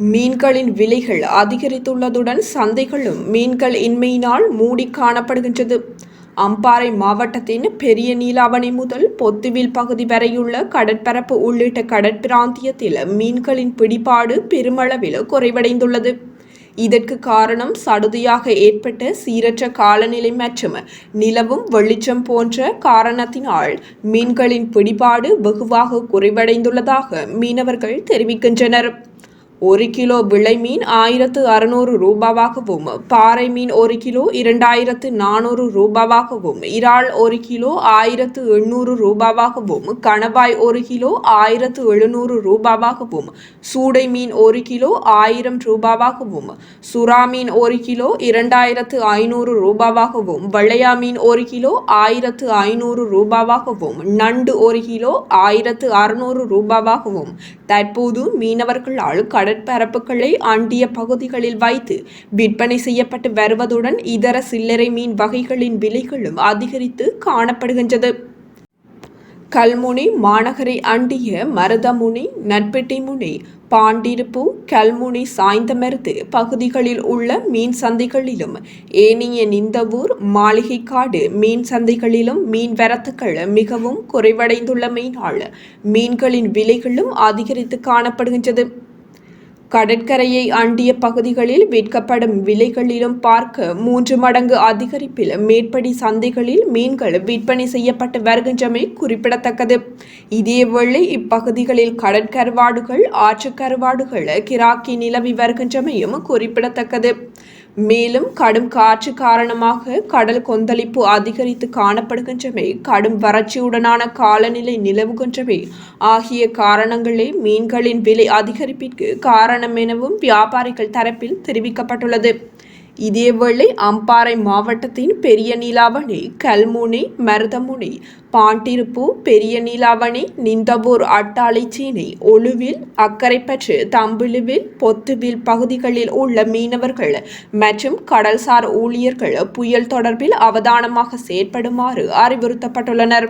மீன்களின் விலைகள் அதிகரித்துள்ளதுடன் சந்தைகளும் மீன்கள் இன்மையினால் மூடி காணப்படுகின்றது. அம்பாறை மாவட்டத்தின் பெரிய நீலாவணை முதல் பொத்துவில் பகுதி வரையுள்ள கடற்பரப்பு உள்ளிட்ட கடற்பிராந்தியத்தில் மீன்களின் பிடிபாடு பெருமளவில் குறைவடைந்துள்ளது. இதற்கு காரணம் சடுதியாக ஏற்பட்ட சீரற்ற காலநிலை மற்றும் நிலவும் வெளிச்சம் போன்ற காரணத்தினால் மீன்களின் பிடிபாடு வெகுவாக குறைவடைந்துள்ளதாக மீனவர்கள் தெரிவிக்கின்றனர். ஒரு கிலோ விளை மீன் ஆயிரத்து அறுநூறு ரூபாவாகவும் பாறை மீன் ஒரு கிலோ இரண்டாயிரத்து நானூறு ரூபாவாகவும் இறால் ஒரு கிலோ ஆயிரத்து எண்ணூறு ரூபாவாகவும் கணவாய் ஒரு கிலோ ஆயிரத்து எழுநூறு ரூபாவாகவும் சூடை மீன் ஒரு கிலோ ஆயிரம் ரூபாவாகவும் சுறா மீன் ஒரு கிலோ இரண்டாயிரத்து ஐநூறு ரூபாவாகவும் வெள்ளையா மீன் ஒரு கிலோ ஆயிரத்து ஐநூறு ரூபாவாகவும் நண்டு ஒரு கிலோ ஆயிரத்து அறுநூறு ரூபாவாகவும் தற்போது மீனவர்கள் மீனவர்களால் கடற்பரப்புகளை அண்டிய பகுதிகளில் வைத்து விற்பனை செய்யப்பட்டு வருவதுடன் இதர சில்லறை மீன் வகைகளின் விலைகளும் அதிகரித்து காணப்படுகின்றது. கல்முனை மாநகரை அண்டிய மருதமுனி நட்பெட்டிமுனை பாண்டிருப்பு கல்முனை சாய்ந்தமருது பகுதிகளில் உள்ள மீன் சந்தைகளிலும் ஏனைய நிந்தவூர் மாளிகைக்காடு மீன் சந்தைகளிலும் மீன் வரத்துக்கள் மிகவும் குறைவடைந்துள்ளமையினால் மீன்களின் விலைகளும் அதிகரித்து காணப்படுகின்றது. கடற்கரையை அண்டிய பகுதிகளில் விற்கப்படும் விலைகளிலும் பார்க்க மூன்று மடங்கு அதிகரிப்பில் மேற்படி சந்தைகளில் மீன்கள் விற்பனை செய்யப்பட்டு வருகின்றமை குறிப்பிடத்தக்கது. இதேவேளை இப்பகுதிகளில் கடற்கருவாடுகள் ஆற்றுக்கருவாடுகள் கிராக்கி நிலவி வருகின்றமையும் குறிப்பிடத்தக்கது. மேலும் கடும் காற்று காரணமாக கடல் கொந்தளிப்பு அதிகரித்து காணப்படுகின்றமை கடும் வறட்சியுடனான காலநிலை நிலவுகின்றவை ஆகிய காரணங்களே மீன்களின் விலை அதிகரிப்பிற்கு காரணம் எனவும் வியாபாரிகள் தரப்பில் தெரிவிக்கப்பட்டுள்ளது. இதேவேளை அம்பாறை மாவட்டத்தின் பெரிய நீலாவணி கல்முனை மருதமுனை பாண்டிருப்பு பெரிய நீலாவணி நிந்தவூர் அட்டாளைச்சேனை ஒழுவில் அக்கரைப்பற்று தம்பிழுவில் பொத்துவில் பகுதிகளில் உள்ள மீனவர்கள் மற்றும் கடல்சார் ஊழியர்கள் புயல் தொடர்பில் அவதானமாக செயற்படுமாறு அறிவுறுத்தப்பட்டுள்ளனர்.